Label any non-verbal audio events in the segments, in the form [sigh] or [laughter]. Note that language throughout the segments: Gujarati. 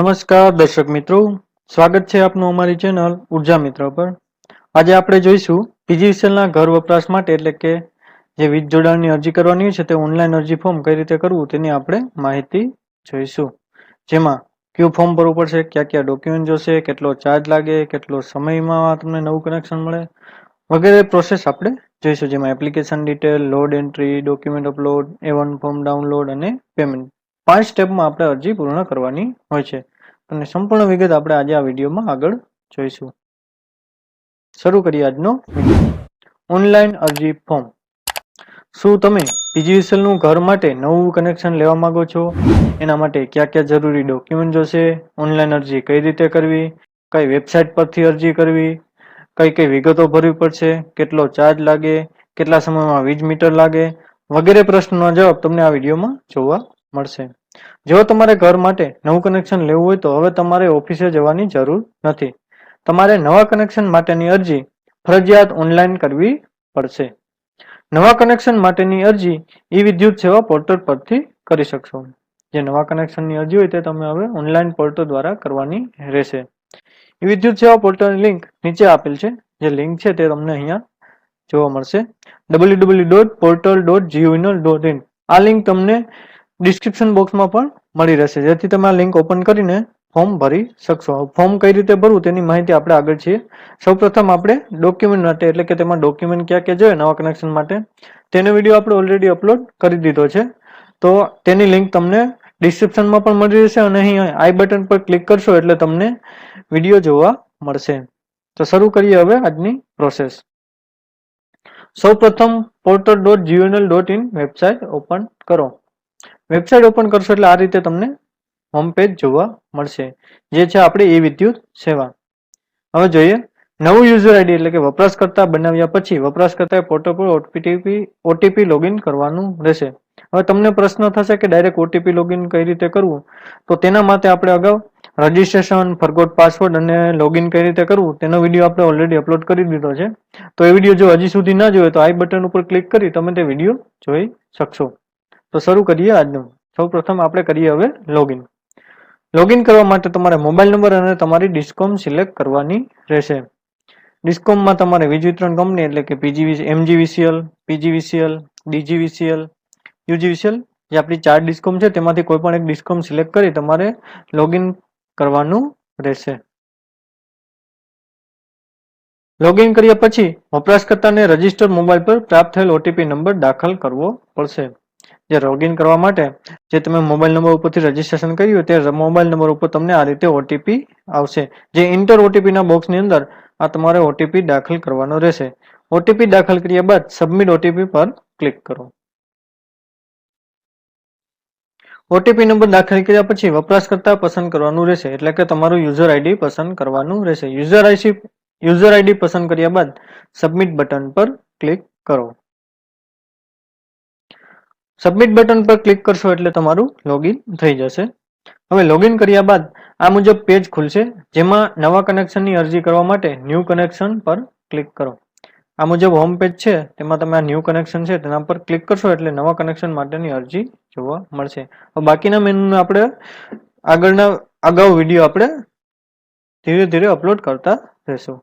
નમસ્કાર, દર્શક મિત્રો. સ્વાગત છે આપનું અમારી ચેનલ ઊર્જા મિત્ર પર. આજે આપણે જોઈશું પીજીવીસીએલના ઘર વપરાશ માટે એટલે કે જે વીજ જોડાણની અરજી કરવાની છે, તે ઓનલાઈન અરજી ફોર્મ કઈ રીતે કરવું તેની આપણે માહિતી જોઈશું. જેમાં કયું ફોર્મ ભરવું પડશે, કયા કયા ડોક્યુમેન્ટ જોશે, કેટલો ચાર્જ લાગે, કેટલો સમયમાં તમને નવું કનેક્શન મળે વગેરે પ્રોસેસ આપણે જોઈશું. જેમાં application detail, load entry, document upload A form download અને પેમેન્ટ. પાંચ સ્ટેપમાં આપણે અરજી પૂર્ણ કરવાની હોય છે. અને સંપૂર્ણ વિગત આપણે આજે આ વિડીયોમાં આગળ જોઈશું. શરૂ કરીએ આજનો ઓનલાઈન અરજી ફોર્મ. શું તમે PGVSL ઘર માટે નવું કનેક્શન લેવા માંગો છો? એના માટે કયા કયા જરૂરી ડોક્યુમેન્ટ જોશે? ઓનલાઈન અરજી કઈ રીતે કરવી? કઈ વેબસાઇટ પરથી અરજી કરવી? કઈ કઈ વિગતો ભરવી પડશે? કેટલો ચાર્જ લાગે? કેટલા સમયમાં વીજ મીટર લાગે? વગેરે પ્રશ્નોના જવાબ તમને આ વિડીયોમાં જોવા મળશે. જો તમારે ઘર માટે નવું કનેક્શન લેવું હોય તો હવે તમારે ઓફિસે જવાની જરૂર નથી. તમારે નવા કનેક્શન માટેની અરજી ફરજિયાત ઓનલાઈન કરવી પડશે. નવા કનેક્શન માટેની અરજી ઈ વિદ્યુત સેવા પોર્ટલ પરથી કરી શકશો. જે નવા કનેક્શનની અરજી હોય તે તમે હવે ઓનલાઈન પોર્ટલ દ્વારા કરવાની રહેશે. ઈ વિદ્યુત સેવા પોર્ટલની લિંક નીચે આપેલ છે. જે લિંક છે તે તમને અહીંયા જોવા મળશે. W W dot portal dot જીઓનલ dot in આ લિંક તમને ડિસ્ક્રિપ્શન બોક્સમાં પણ મળી રહેશે. જેથી તમે આ લિંક ઓપન કરીને ફોર્મ ભરી શકશો. ફોર્મ કઈ રીતે ભરવું તેની માહિતી આપણે આગળ છીએ. સૌપ્રથમ આપણે ડોક્યુમેન્ટ માટે, એટલે કે તેમાં ડોક્યુમેન્ટ ક્યાં ક્યાં જોઈએ, નવા કનેક્શન માટે, તેનો વીડિયો આપણે ઓલરેડી અપલોડ કરી દીધો છે. તો તેની લિંક તમને ડિસ્ક્રિપ્શનમાં પણ મળી રહેશે અને અહીં આઈ બટન પર ક્લિક કરશો એટલે તમને વીડિયો જોવા મળશે. તો શરૂ કરીએ હવે આજની પ્રોસેસ સૌપ્રથમ પોર્ટલ ડોટ જીઓનલ ડોટ ઇન વેબસાઇટ ઓપન કરો. વેબસાઇટ ઓપન કરશો એટલે આ રીતે તમને હોમ પેજ જોવા મળશે. જે છે આપણે એ વિદ્યુત સેવા. હવે જોઈએ, નવું યુઝર આઈડી એટલે કે વપરાશકર્તા બનાવ્યા પછી વપરાશકર્તાએ પોર્ટલ પર ઓટીપી ઓટીપી લોગિન કરવાનું રહેશે. હવે તમને પ્રશ્ન થશે કે ડાયરેક્ટ ઓટીપી લોગિન કઈ રીતે કરવું? તો તેના માટે આપણે અગાઉ રજીસ્ટ્રેશન ફરગોટ પાસવર્ડ અને લોગિન કઈ રીતે કરવું, તેનો વીડિયો આપણે ઓલરેડી અપલોડ કરી દીધો છે. તો એ વીડિયો જો હજી સુધી ના જોયો તો આઈ બટન ઉપર ક્લિક કરી તમે તે વીડિયો જોઈ શકશો. તો શરૂ કરીએ આજનું. સૌ પ્રથમ આપણે કરીએ હવે લોગિન લોગિન કરવા માટે તમારે મોબાઈલ નંબર અને તમારી ડિસ્કોમ સિલેક્ટ કરવાની રહેશે. ડિસ્કોમમાં તમારે વીજ વિતરણ કંપની એટલે કે PGV MGVCL PGVCL DGVCL UGVCL જે આપણી ચાર ડિસ્કોમ છે તેમાંથી કોઈ પણ એક ડિસ્કોમ સિલેક્ટ કરી તમારે લોગિન કરવાનું રહેશે. લોગિન કર્યા પછી વપરાશકર્તાને રજિસ્ટર મોબાઈલ પર પ્રાપ્ત થયેલ ઓટીપી નંબર દાખલ કરવો પડશે. જે લોગિન કરવા માટે જે તમે મોબાઈલ નંબર ઉપરથી રજીસ્ટ્રેશન કર્યું તે મોબાઈલ નંબર ઉપર તમને આ રીતે ઓટીપી આવશે. જે ઇન્ટર ઓટીપીના બોક્સની અંદર આ તમારે ઓટીપી દાખલ કરવાનો રહેશે. ઓટીપી દાખલ કર્યા બાદ સબમિટ ઓટીપી પર ક્લિક કરો. ઓટીપી નંબર દાખલ કર્યા પછી વપરાશકર્તા પસંદ કરવાનું રહેશે. એટલે કે તમારું યુઝર આઈડી પસંદ કરવાનું રહેશે. યુઝર આઈસી યુઝર આઈડી પસંદ કર્યા બાદ સબમિટ બટન પર ક્લિક કરો. સબમિટ બટન પર ક્લિક કરશો એટલે તમારું લોગિન થઈ જશે. હવે લોગિન કર્યા બાદ આ મુજબ પેજ ખુલશે, જેમાં નવા કનેક્શનની અરજી કરવા માટે ન્યૂ કનેક્શન પર ક્લિક કરો. આ મુજબ હોમ પેજ છે, તેમાં તમે આ ન્યૂ કનેક્શન છે, તેના પર ક્લિક કરશો એટલે નવા કનેક્શન માટેની અરજી જોવા મળશે. બાકીના મેનુને આપણે આગળના, અગાઉ વીડિયો આપણે ધીરે ધીરે અપલોડ કરતા રહેશું.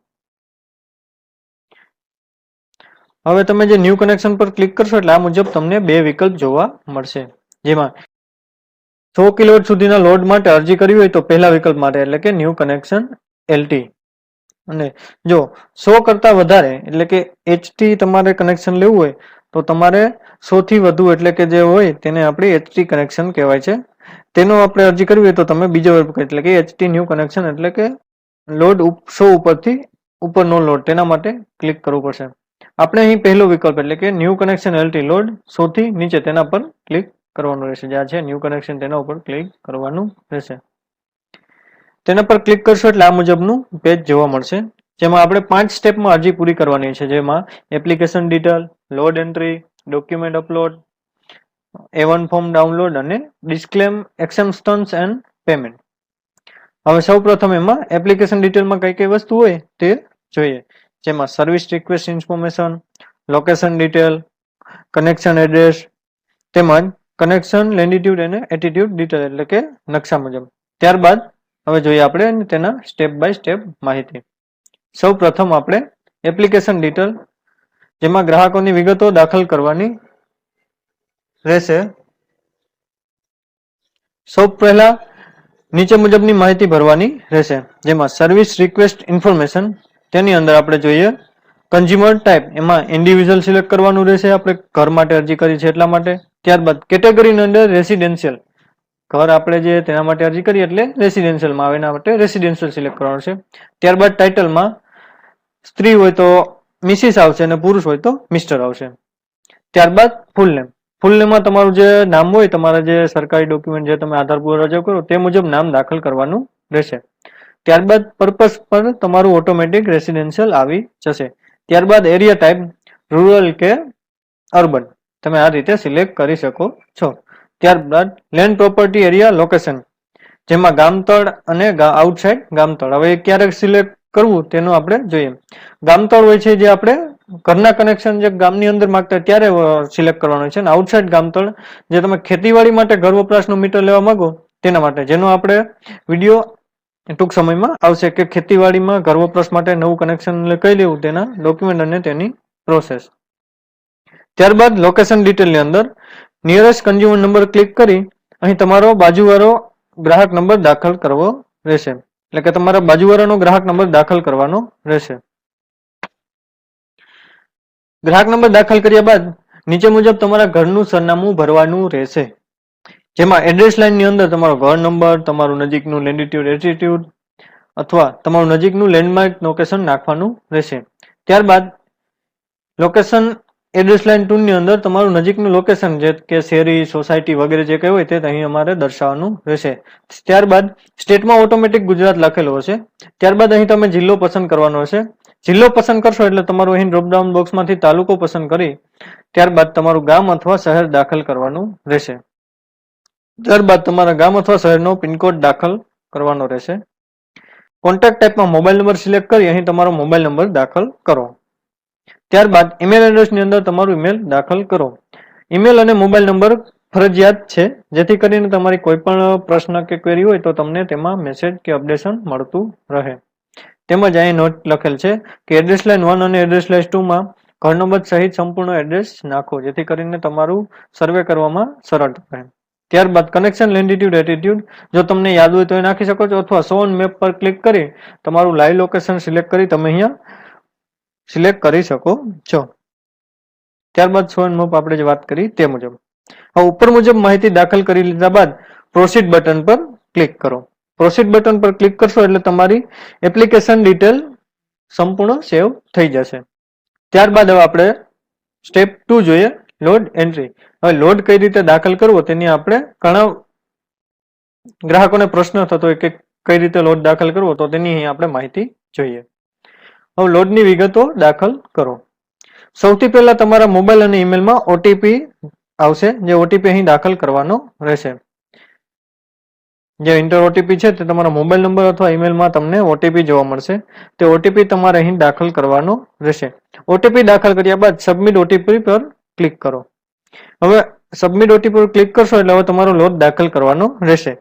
હવે તમે જે ન્યૂ કનેક્શન પર ક્લિક કરશો એટલે આ મુજબ તમને બે વિકલ્પ જોવા મળશે. જેમાં સો કિલોવોટ સુધીના લોડ માટે અરજી કરવી હોય તો પહેલા વિકલ્પ માટે, એટલે કે ન્યૂ કનેક્શન એલટી અને જો સો કરતા વધારે, એટલે કે એચટી તમારે કનેક્શન લેવું હોય, તો તમારે સો થી વધુ એટલે કે જે હોય તેને આપણે એચટી કનેક્શન કહેવાય છે. તેનો આપણે અરજી કરવી હોય તો તમે બીજો વિકલ્પ એટલે કે એચટી ન્યૂ કનેક્શન એટલે કે લોડ સો ઉપરથી ઉપરનો લોડ તેના માટે ક્લિક કરવું પડશે. આપણે અહીં પહેલો વિકલ્પ, એટલે કે ન્યૂ કનેક્શન એલટી લોડ સૌથી નીચે તેના પર ક્લિક કરવાનું રહેશે. જ્યાં છે ન્યૂ કનેક્શન તેના ઉપર ક્લિક કરવાનું રહેશે. તેના પર ક્લિક કરશો એટલે આ મુજબનું પેજ જોવા મળશે. જેમાં આપણે પાંચ સ્ટેપમાં અરજી પૂરી કરવાની છે. જેમાં application detail load entry document upload A one form download અને ડિસ્ક્લેમ એક્સેમ્સ્ટન્સ એન્ડ પેમેન્ટ હવે સૌ પ્રથમ એમાં એપ્લિકેશન ડિટેલમાં કઈ કઈ વસ્તુ હોય તે જોઈએ. જેમાં service request information location detail connection address તેમજ કનેક્શન લેન્ડિટ્યુડ અને એટીટ્યુડ ડિટેલ એટલે કે નકશા મુજબ. ત્યારબાદ હવે જોઈએ આપણે તેના સ્ટેપ બાય સ્ટેપ માહિતી. સૌ પ્રથમ આપણે એપ્લિકેશન ડિટેલ જેમાં ગ્રાહકોની વિગતો દાખલ કરવાની રહેશે. સૌ પહેલા નીચે મુજબની માહિતી ભરવાની રહેશે, જેમાં સર્વિસ રિક્વેસ્ટ ઇન્ફોર્મેશન તેની અંદર આપણે જોઈએ કન્ઝ્યુમર ટાઈપ એમાં ઇન્ડિવિજ્યુઅલ સિલેક્ટ કરવાનું રહેશે. આપણે ઘર માટે અરજી કરી છે એટલા માટે. ત્યારબાદ કેટેગરીની અંદર રેસિડેન્શિયલ ઘર આપણે જે તેના માટે અરજી કરીએ એટલે રેસિડેન્શિયલમાં આવે. એના માટે રેસિડેન્શિયલ સિલેક્ટ કરવાનું છે. ત્યારબાદ ટાઇટલમાં સ્ત્રી હોય તો મિસિસ આવશે અને પુરુષ હોય તો મિસ્ટર આવશે. ત્યારબાદ ફૂલ નેમ ફૂલ નેમમાં તમારું જે નામ હોય, તમારા જે સરકારી ડોક્યુમેન્ટ જે તમે આધાર પુરાવા રજૂ કરો, તે મુજબ નામ દાખલ કરવાનું રહેશે. ત્યારબાદ પર્પસ પર તમારું ઓટોમેટિક રેસિડેન્શિયલ આવી જશે. ત્યારબાદ એરિયા ટાઈપ રૂરલ કે અર્બન તમે આ રીતે સિલેક્ટ કરી શકો છો. ત્યારબાદ લેન્ડ પ્રોપર્ટી એરિયા લોકેશન જેમાં ગામતળ અને આઉટસાઇડ ગામતળ હવે ક્યારેક સિલેક્ટ કરવું તેનું આપણે જોઈએ. ગામતળ હોય છે જે આપણે ઘરના કનેક્શન જે ગામની અંદર માંગતા ત્યારે સિલેક્ટ કરવાનું છે. અને આઉટસાઇડ ગામતળ જે તમે ખેતીવાડી માટે ઘર વપરાશનું મીટર લેવા માંગો તેના માટે. જેનો આપણે વીડિયો ટૂંક સમયમાં આવશે કે ખેતીવાડીમાં ઘર વપરાશ માટે નવું કનેક્શન કઈ લેવું તેના ડોક્યુમેન્ટ અને તેની પ્રોસેસ ત્યારબાદ લોકેશન ડિટેલની અંદર નિયરેસ્ટ કન્ઝ્યુમર નંબર ક્લિક કરી અહીં તમારો બાજુવાળો ગ્રાહક નંબર દાખલ કરવો રહેશે. એટલે કે તમારા બાજુવાળાનો ગ્રાહક નંબર દાખલ કરવાનો રહેશે. ગ્રાહક નંબર દાખલ કર્યા બાદ નીચે મુજબ તમારા ઘરનું સરનામું ભરવાનું રહેશે. જેમાં એડ્રેસ લાઇનની અંદર તમારો ઘર નંબર તમારું નજીકનું લેન્ડિટ્યુડ એટીટ્યુડ અથવા તમારું નજીકનું લેન્ડમાર્ક લોકેશન નાખવાનું રહેશે. ત્યારબાદ લોકેશન એડ્રેસ લાઇન ટૂનની અંદર તમારું નજીકનું લોકેશન જે કે શેરી સોસાયટી વગેરે જે કંઈ હોય તે અહીં અમારે દર્શાવવાનું રહેશે. ત્યારબાદ સ્ટેટમાં ઓટોમેટિક ગુજરાત લખેલો હશે. ત્યારબાદ અહીં તમે જિલ્લો પસંદ કરવાનો હશે. જિલ્લો પસંદ કરશો એટલે તમારું અહીં ડ્રોપડાઉન બોક્સમાંથી તાલુકો પસંદ કરી ત્યારબાદ તમારું ગામ અથવા શહેર દાખલ કરવાનું રહેશે. ત્યારબાદ તમારા ગામ અથવા શહેરનો પિનકોડ દાખલ કરવાનો રહેશે. કોન્ટેક્ટ ટાઈપમાં મોબાઈલ નંબર સિલેક્ટ કરી અહીં તમારો મોબાઈલ નંબર દાખલ કરો. ત્યારબાદ ઈમેલ એડ્રેસની અંદર તમારું ઈમેલ દાખલ કરો. ઈમેલ અને મોબાઈલ નંબર ફરજિયાત છે. જેથી કરીને તમારી કોઈ પણ પ્રશ્ન કે ક્વેરી હોય તો તમને તેમાં મેસેજ કે અપડેશન મળતું રહે. તેમજ અહીં નોટ લખેલ છે કે એડ્રેસ લાઇન વન અને એડ્રેસ લાઇન ટુમાં ઘર નંબર સહિત સંપૂર્ણ એડ્રેસ નાખો. જેથી કરીને તમારું સર્વે કરવામાં સરળ રહે. ત્યારબાદ કનેક્શન લેન્ડિટ્યુડ એટીટ્યુડ જો તમને યાદ હોય તો એ નાખી શકો છો અથવા સોન મેપ પર ક્લિક કરી તમારું લાઈવ લોકેશન સિલેક્ટ કરી તમે અહીંયા સિલેક્ટ કરી શકો છો. ત્યારબાદ સોન મેપ આપણે જે વાત કરી તે મુજબ. હવે ઉપર મુજબ માહિતી દાખલ કરી લીધા બાદ પ્રોસીડ બટન પર ક્લિક કરો. પ્રોસીડ બટન પર ક્લિક કરશો એટલે તમારી એપ્લિકેશન ડિટેલ સંપૂર્ણ સેવ થઈ જશે. ત્યારબાદ હવે આપણે સ્ટેપ ટુ જોઈએ. Load entry. હવે લોડ કઈ રીતે દાખલ કરવો તેની આપણે ઘણા ગ્રાહકોને પ્રશ્ન થતો કે કઈ રીતે લોડ દાખલ કરવો તો તેની અહીં આપણે માહિતી જોઈએ. હવે લોડની વિગતો દાખલ કરો. સૌથી પહેલા તમારા મોબાઈલ અને ઈમેલમાં ઓટીપી આવશે, જે ઓટીપી અહીં દાખલ કરવાનો રહેશે. જે ઇન્ટર ઓટીપી છે તે તમારા મોબાઈલ નંબર અથવા ઈમેલમાં તમને ઓટીપી જોવા મળશે. તે ઓટીપી તમારે અહીં દાખલ કરવાનો રહેશે. ઓટીપી દાખલ કર્યા બાદ સબમિટ ઓટીપી પર ક્લિક કરો. હવે સબમિટ ઓટીપી પર ક્લિક કરશો એટલે હવે તમારો લોડ દાખલ કરવાનો રહેશે.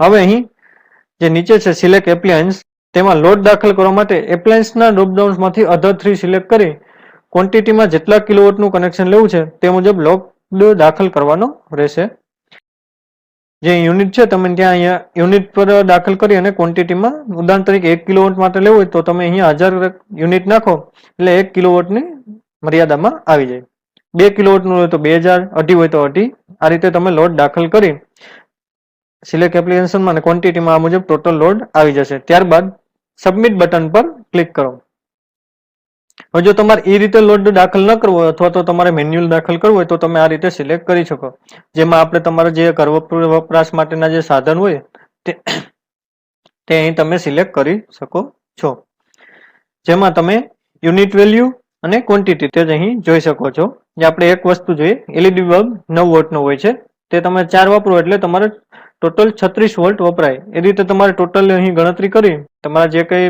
હવે અહીં જે નીચે છે સિલેક્ટ એપ્લાયન્સ તેમાં લોડ દાખલ કરવા માટે એપ્લાયન્સના ડ્રોપડાઉન્સમાંથી અધર થ્રી સિલેક્ટ કરી ક્વોન્ટિટીમાં જેટલા કિલોવોટનું કનેક્શન લેવું છે તે મુજબ લોડ દાખલ કરવાનો રહેશે. જે યુનિટ છે તમે ત્યાં અહીંયા યુનિટ પર દાખલ કરી અને ક્વોન્ટિટીમાં ઉદાહરણ તરીકે એક કિલોવોટ માટે લેવું હોય તો તમે અહીંયા હજાર યુનિટ નાખો એટલે એક કિલોવોટની મર્યાદામાં આવી જાય. બે કિલોવોટનું હોય તો બે હજાર, અઢી હોય તો અઢી. આ રીતે તમે લોડ દાખલ કરી સિલેક્ટ એપ્લિકેશનમાં અને ક્વોન્ટિટીમાં આ મુજબ ટોટલ લોડ આવી જશે. ત્યારબાદ સબમિટ બટન પર ક્લિક કરો. હવે જો તમારે એ રીતે લોડ દાખલ ન કરવો હોય અથવા તો તમારે મેન્યુઅલ દાખલ કરવું હોય તો તમે આ રીતે સિલેક્ટ કરી શકો. જેમાં આપણે તમારા જે ઘર વપરાશ માટેના જે સાધન હોય તે [coughs] તે અહીં તમે સિલેક્ટ કરી શકો છો. જેમાં તમે યુનિટ વેલ્યુ અને ક્વોન્ટિટી તે જ અહીં જોઈ શકો છો. જે આપણે એક વસ્તુ જોઈએ એલઈડી બલ્બ નવ વોટનો હોય છે. તે તમે ચાર વાપરો એટલે તમારે ટોટલ છત્રીસ વોલ્ટ વપરાય. એ રીતે તમારે ટોટલ અહીં ગણતરી કરી, તમારા જે કંઈ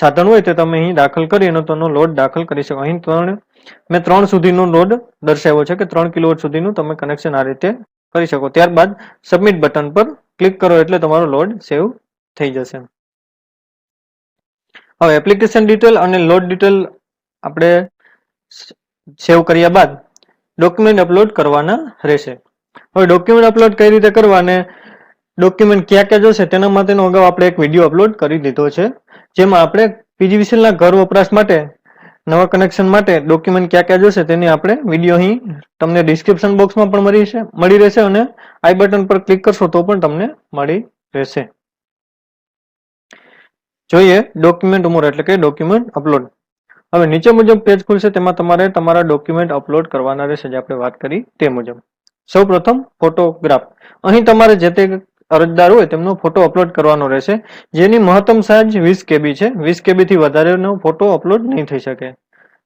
સાધન હોય તે તમે અહીં દાખલ કરી અને તેનો લોડ દાખલ કરી શકો. અહીં ત્રણ, મેં ત્રણ સુધીનો લોડ દર્શાવ્યો છે કે ત્રણ કિલોવોટ સુધીનું તમે કનેક્શન આ રીતે કરી શકો. ત્યારબાદ સબમિટ બટન પર ક્લિક કરો એટલે તમારો લોડ સેવ થઈ જશે. હવે એપ્લિકેશન ડિટેલ અને લોડ ડિટેલ આપણે સેવ કર્યા બાદ ડોક્યુમેન્ટ અપલોડ કરવાના રહેશે. હવે ડોક્યુમેન્ટ અપલોડ કઈ રીતે કરવા અને ડોક્યુમેન્ટ ક્યાં ક્યાં જોશે તેના માટેનો અગાઉ આપણે એક વીડિયો અપલોડ કરી દીધો છે. જેમાં આપણે પીજીવીસીએલના ઘર વપરાશ માટે, નવા કનેક્શન માટે ડોક્યુમેન્ટ ક્યાં ક્યાં જોશે તેની આપણે વીડિયો અહીં તમને ડિસ્ક્રિપ્શન બોક્સમાં પણ મળી છે મળી રહેશે અને આઈ બટન પર ક્લિક કરશો તો પણ તમને મળી રહેશે. જોઈએ ડોક્યુમેન્ટ ઉમર એટલે કે ડોક્યુમેન્ટ અપલોડ હવે નીચે મુજબ પેજ ખુલશે, તેમાં તમારે તમારા ડોક્યુમેન્ટ અપલોડ કરવાના રહેશે, જે આપણે વાત કરી તે મુજબ. સૌ પ્રથમ ફોટોગ્રાફ અહીં તમારે જે તે અરજદાર હોય તેમનો ફોટો અપલોડ કરવાનો રહેશે, જેની મહત્તમ સાઇઝ વીસ કેબી છે. વીસ કેબી થી વધારેનો ફોટો અપલોડ નહીં થઈ શકે.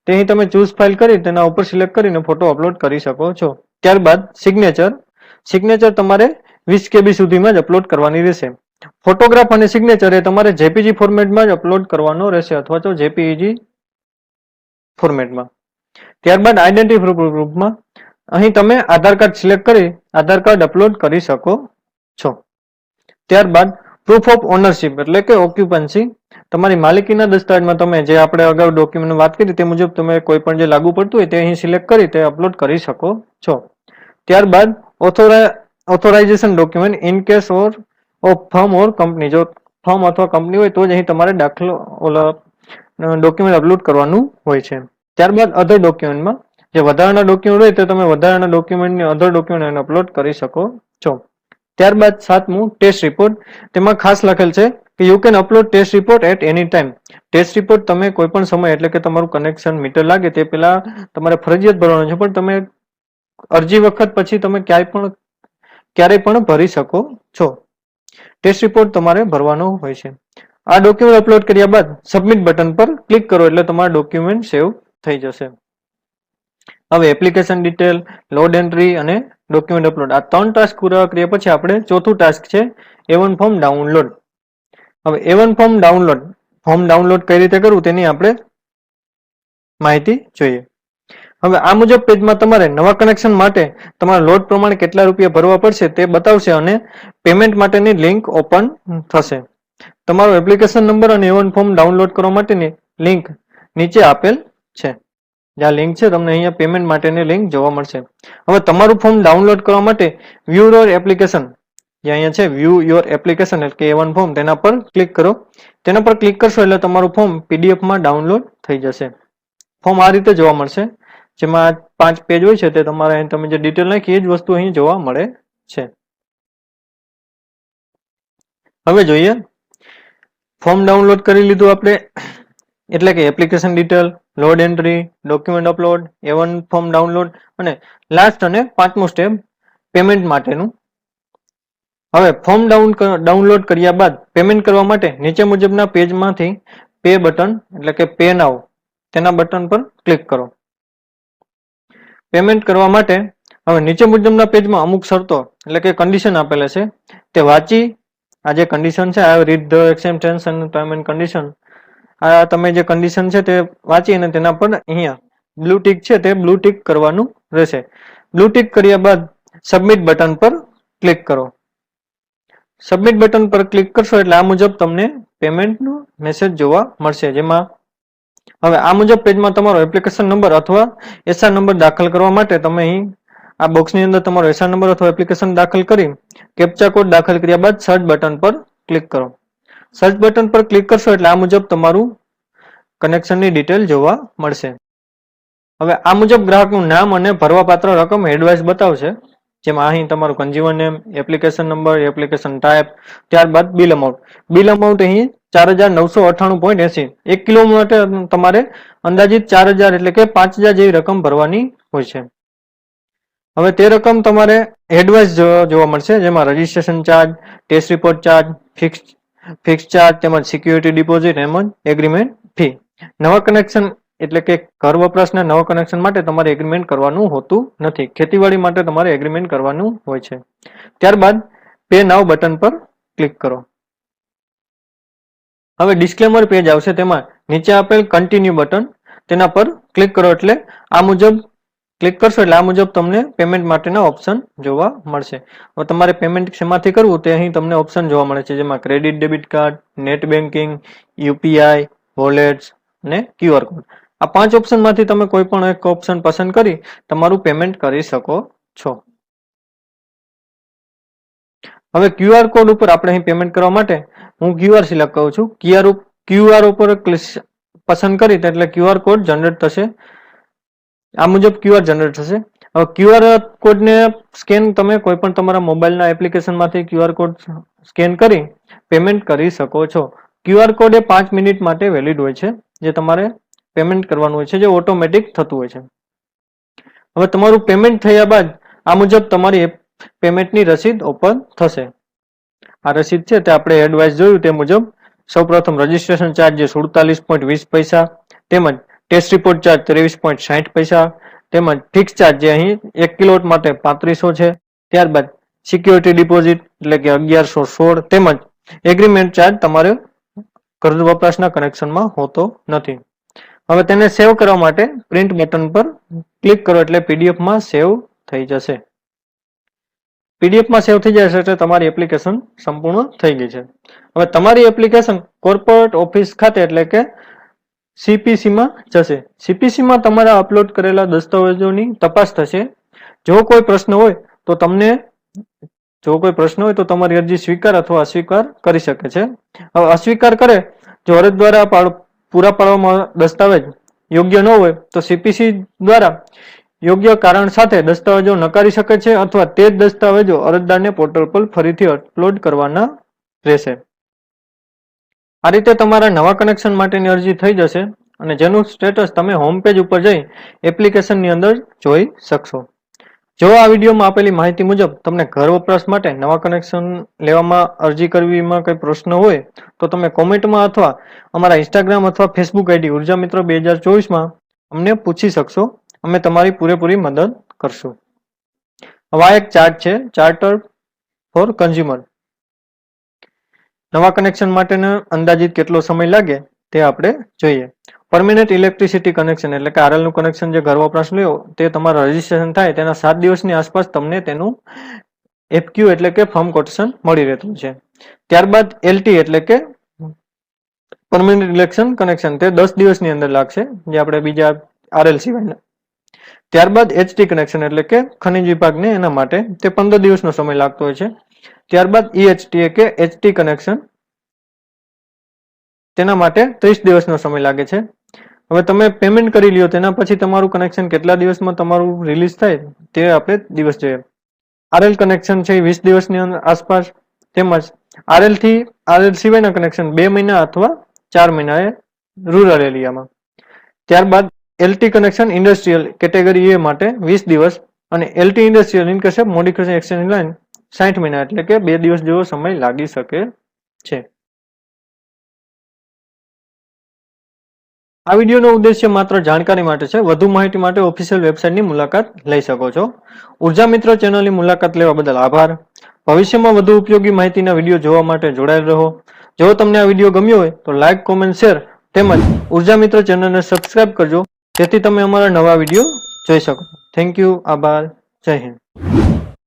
તે અહીં તમે ચૂઝ ફાઇલ કરી, તેના ઉપર સિલેક્ટ કરીને ફોટો અપલોડ કરી શકો છો. ત્યારબાદ સિગ્નેચર સિગ્નેચર તમારે વીસ કેબી સુધીમાં જ અપલોડ કરવાની રહેશે. ફોટોગ્રાફ અને સિગ્નેચર એ તમારે જેપીજી ફોર્મેટમાં જ અપલોડ કરવાનો રહેશે, અથવા તો જેપીજી ફોર્મેટમાં ત્યારબાદ આઈડેન્ટિટી પ્રૂફમાં અહીં તમે આધાર કાર્ડ સિલેક્ટ કરી આધાર કાર્ડ અપલોડ કરી શકો છો. ત્યારબાદ પ્રૂફ ઓફ ઓનરશિપ એટલે કે ઓક્યુપન્સી તમારી માલિકીના દસ્તાવેજમાં તમે જે આપણે અગાઉ ડોક્યુમેન્ટ વાત કરી તે મુજબ તમે કોઈ પણ જે લાગુ પડતું હોય તે અહીં સિલેક્ટ કરી તે અપલોડ કરી શકો છો. ત્યારબાદ ઓથોરા authorisation document in case or of firm or company જો ફર્મ અથવા કંપની હોય તો જ અહીં તમારે દાખલો, ઓલા ડોક્યુમેન્ટ અપલોડ કરવાનું હોય છે. ત્યારબાદ અધર ડોક્યુમેન્ટમાં જે વધારાના ડોક્યુમેન્ટ હોય તો તમે વધારાના ડોક્યુમેન્ટની અધર ડોક્યુમેન્ટ અપલોડ કરી શકો છો. ત્યારબાદ સાતમું ટેસ્ટ રિપોર્ટ તેમાં ખાસ લખેલ છે કે you can upload test report at any time test report તમે કોઈ પણ સમય, એટલે કે તમારું કનેક્શન મીટર લાગે તે પહેલા તમારે ફરજિયાત ભરવાનું છે, પણ તમે અરજી વખત પછી તમે ક્યાંય પણ, ક્યારેય પણ ભરી શકો છો. ટેસ્ટ રિપોર્ટ તમારે ભરવાનો હોય છે. આ ડોક્યુમેન્ટ અપલોડ કર્યા બાદ સબમિટ બટન પર ક્લિક કરો એટલે તમારું ડોક્યુમેન્ટ સેવ થઈ જશે. હવે એપ્લિકેશન ડિટેલ લોડ એન્ટ્રી અને ડોક્યુમેન્ટ અપલોડ આ ત્રણ ટાસ્ક પૂરા કર્યા પછી આપણે ચોથું ટાસ્ક છે એવન ફોર્મ ડાઉનલોડ હવે એવન ફોર્મ ડાઉનલોડ ફોર્મ ડાઉનલોડ કઈ રીતે કરવું તેની આપણે માહિતી જોઈએ. હવે આ મુજબ પેજમાં તમારે નવા કનેક્શન માટે તમારા લોડ પ્રમાણે કેટલા રૂપિયા ભરવા પડશે તે બતાવશે અને પેમેન્ટ માટેની લિંક ઓપન થશે. તમારો એપ્લિકેશન નંબર અને એવન ફોર્મ ડાઉનલોડ કરવા માટેની લિંક નીચે આપેલ છે. જ્યાં લિંક છે, તમને અહીંયા પેમેન્ટ માટેની લિંક જોવા મળશે. હવે તમારું ફોર્મ ડાઉનલોડ કરવા માટે વ્યૂ યોર એપ્લિકેશન જે અહીંયા છે વ્યૂ યોર એપ્લિકેશન એટલે કે એવન ફોર્મ તેના પર ક્લિક કરો. તેના પર ક્લિક કરશો એટલે તમારું ફોર્મ પીડીએફમાં ડાઉનલોડ થઈ જશે. ફોર્મ આ રીતે જોવા મળશે. જેમાં પાંચ પેજ હોય છે, તે તમારે અહીં તમે જે ડિટેલ નાખી, એ જ વસ્તુ અહીં જોવા મળે છે. હવે જોઈએ ફોર્મ ડાઉનલોડ કરી લીધું આપણે. એટલે કે application detail, load entry, document upload A one form download અને લાસ્ટ અને પાંચમું સ્ટેપ પેમેન્ટ માટેનું. હવે ફોર્મ ડાઉન ડાઉનલોડ કર્યા બાદ પેમેન્ટ કરવા માટે નીચે મુજબના પેજમાંથી પે બટન, એટલે કે પે નાવ તેના બટન પર ક્લિક કરો. પેમેન્ટ કરવા માટે હવે નીચે મુજબના પેજમાં અમુક શરતો, એટલે કે કન્ડિશન આપેલા છે, તે વાંચી આ જે કન્ડિશન છે, આ read the acceptance and term and condition આ તમે જે કન્ડિશન છે તે વાંચી અને તેના પર અહીંયા બ્લુ ટીક છે તે બ્લુ ટીક કરવાનું રહેશે. બ્લુ ટીક કર્યા બાદ સબમિટ બટન પર ક્લિક કરો. સબમિટ બટન પર ક્લિક કરશો એટલે આ મુજબ તમને પેમેન્ટનો મેસેજ જોવા મળશે. જેમાં હવે આ મુજબ પેજમાં તમારો એપ્લિકેશન નંબર અથવા એસઆર નંબર દાખલ કરવા માટે તમે અહીં આ બોક્સની અંદર તમારો એસઆર નંબર અથવા એપ્લિકેશન દાખલ કરી કેપ્ચા કોડ દાખલ કર્યા બાદ સર્ચ બટન પર ક્લિક કરો. સર્ચ બટન પર ક્લિક કરશો એટલે આ મુજબ તમારું કનેક્શનની ડિટેલ જોવા મળશે. હવે આ મુજબ ગ્રાહકનું નામ અને ભરવાપાત્ર રકમ એડવાઇસ બતાવશે, જેમાં અહીં તમારું consumer name application number application type ત્યારબાદ બિલ અમાઉન્ટ બિલ અમાઉન્ટ અહીં ચાર હજાર નવસો અઠ્ઠાણું પોઈન્ટ એસી એક કિલો માટે તમારે અંદાજિત ચાર હજાર એટલે કે પાંચ હજાર જેવી રકમ ભરવાની હોય છે. હવે તે રકમ તમારે એડવાઇસ જોવા મળશે, જેમાં registration charge test report charge fix fix charge તેમજ સિક્યુરિટી ડિપોઝિટ તેમજ એગ્રીમેન્ટ ફી નવા કનેક્શન એટલે કે ઘર વપરાશના નવા કનેક્શન માટે તમારે એગ્રીમેન્ટ કરવાનું હોતું નથી. ખેતીવાડી માટે તમારે એગ્રીમેન્ટ કરવાનું હોય છે. ત્યારબાદ પે નાવ બટન પર ક્લિક કરો. હવે ડિસ્ક્લેમર પેજ આવશે તેમાં નીચે આપેલ કન્ટિન્યુ બટન તેના પર ક્લિક કરો એટલે આ મુજબ ક્લિક કરશો એટલે આ મુજબ તમને પેમેન્ટ માટેના ઓપ્શન જોવા મળશે. હવે તમારે પેમેન્ટ શેમાંથી કરવું તે અહીં તમને ઓપ્શન જોવા મળે છે, જેમાં credit debit card net banking UPI wallets અને ક્યુઆર કોડ આ પાંચ ઓપ્શનમાંથી તમે કોઈ પણ એક ઓપ્શન પસંદ કરી તમારું પેમેન્ટ કરી શકો છો. હવે ક્યુઆર કોડ ઉપર આપણે અહીં પેમેન્ટ કરવા માટે હું ક્યુઆર સિલેક્ટ કરું છું. ક્યુઆર ક્યુઆર ઉપર પસંદ કરી એટલે ક્યુઆર કોડ જનરેટ થશે. આ મુજબ ક્યુઆર જનરેટ થશે. હવે ક્યુઆર કોડને સ્કેન તમે કોઈ પણ તમારા મોબાઈલના એપ્લિકેશનમાંથી ક્યુઆર કોડ સ્કેન કરી પેમેન્ટ કરી શકો છો. ક્યુઆર કોડ એ પાંચ મિનિટ માટે વેલિડ હોય છે, જે તમારે પેમેન્ટ કરવાનું હોય છે, જે ઓટોમેટિક થતું હોય છે. હવે તમારું પેમેન્ટ થયા બાદ આ મુજબ તમારી પેમેન્ટની રસીદ ઓપન થશે. આ રસીદ છે તે આપણે એડવાઇસ જોયું તે મુજબ સૌપ્રથમ રજીસ્ટ્રેશન ચાર્જ જે સુડતાલીસ પોઈન્ટ વીસ પૈસા, તેમજ ટેસ્ટ રિપોર્ટ ચાર્જ ત્રેવીસ પોઈન્ટ સાઠ પૈસા, તેમજ ફિક્સ ચાર્જ જે અહીં એક કિલોટ માટે પાંત્રીસો છે. ત્યારબાદ સિક્યોરિટી ડિપોઝિટ એટલે કે અગિયારસો સોળ, તેમજ એગ્રીમેન્ટ ચાર્જ તમારે ઘર વપરાશના કનેક્શનમાં હોતો નથી. હવે તેને સેવ કરવા માટે પ્રિન્ટ બટન પર ક્લિક કરો એટલે પીડીએફમાં સેવ થઈ જશે. પીડીએફમાં સેવ થઈ જશે એટલે તમારી એપ્લિકેશન સંપૂર્ણ થઈ ગઈ છે. હવે તમારી એપ્લિકેશન કોર્પોરેટ ઓફિસ ખાતે એટલે કે સીપીસીમાં જશે. સીપીસીમાં તમારા અપલોડ કરેલા દસ્તાવેજોની તપાસ થશે. જો કોઈ પ્રશ્ન હોય તો તમને, જો કોઈ પ્રશ્ન હોય તો તમારી અરજી સ્વીકાર અથવા અસ્વીકાર કરી શકે છે. હવે અસ્વીકાર કરે જો અરજ દ્વારા પૂરા પાડવામાં દસ્તાવેજ યોગ્ય ન હોય તો સીપીસી દ્વારા યોગ્ય કારણ સાથે દસ્તાવેજો નકારી શકે છે અથવા તે જ દસ્તાવેજો અરજદારને પોર્ટલ પર ફરીથી અપલોડ કરવાના રહેશે. આ રીતે તમારા નવા કનેક્શન માટેની અરજી થઈ જશે અને જેનું સ્ટેટસ તમે હોમ પેજ ઉપર જઈ એપ્લિકેશનની અંદર જોઈ શકશો. જો આ વિડીયોમાં આપેલી માહિતી મુજબ તમને ઘર વપરાશ માટે નવા કનેક્શન લેવામાં અરજી કરવીમાં કંઈ પ્રશ્ન હોય, તો તમે કોમેન્ટમાં અથવા અમારા ઇન્સ્ટાગ્રામ અથવા ફેસબુક આઈડી ઊર્જા મિત્ર બે હજાર ચોવીસમાં અમને પૂછી શકશો. અમે તમારી પૂરેપૂરી મદદ કરશું. હવે એક ચાર્ટ છે ચાર્ટર ફોર કન્ઝ્યુમર નવા કનેક્શન માટેનો અંદાજિત કેટલો સમય લાગે તે આપણે જોઈએ. પરમિનન્ટ ઇલેક્ટ્રિસિટી કનેક્શન એટલે કે આરએલનું કનેક્શન જે ઘર વપરાશ લ્યો, તે તમારા રજીસ્ટ્રેશન થાય તેના સાત દિવસની આસપાસ તમને તેનું એફક્યુ એટલે કે ફર્મ કોટેશન મળી રહેતું છે. ત્યારબાદ એલટી એટલે કે પરમિનન્ટ ઇલેક્શન કનેક્શન તે દસ દિવસની અંદર લાગશે, જે આપણે બીજા આરએલ સિવાયના. ત્યારબાદ એચટી કનેક્શન એટલે કે ખનિજ વિભાગને એના માટે તે પંદર દિવસનો સમય લાગતો હોય છે. ત્યારબાદ ઈએચટી કે એચટી કનેક્શન તેના માટે ત્રીસ દિવસનો સમય લાગે છે. હવે તમે પેમેન્ટ કરી લ્યો, તેના પછી તમારું કનેક્શન કેટલા દિવસમાં તમારું રિલીઝ થાય, તે આપણે દિવસ જોઈએ. આરએલ કનેક્શન છે વીસ દિવસની આસપાસ. તેમજ આરએલથી આરએલ સિવાયના કનેક્શન બે મહિના અથવા ચાર મહિના એ રૂરલ એરિયામાં ત્યારબાદ એલટી કનેક્શન ઇન્ડસ્ટ્રીયલ કેટેગરી એ માટે વીસ દિવસ. અને એલટી ઇન્ડસ્ટ્રીયલ ઇનકેસેપ મોડિફિકેશન એક્સચેન્જ લાઇન સાઠ મહિના, એટલે કે બે દિવસ જેવો સમય લાગી શકે છે. આ વિડીયોનો ઉદ્દેશ્ય માત્ર જાણકારી માટે છે. વધુ માહિતી માટે ઓફિશિયલ વેબસાઇટની મુલાકાત લઈ શકો છો. ઊર્જા મિત્ર ચેનલની મુલાકાત લેવા બદલ આભાર. ભવિષ્યમાં વધુ ઉપયોગી માહિતીના વીડિયો જોવા માટે જોડાયેલ રહો. જો તમને આ વીડિયો ગમ્યો હોય, તો લાઇક કોમેન્ટ શેર તેમજ ઊર્જા મિત્ર ચેનલને સબસ્ક્રાઇબ કરજો. જેથી તમે અમારા નવા વીડિયો જોઈ શકો. થેન્ક યુ આભાર. જય હિન્દ.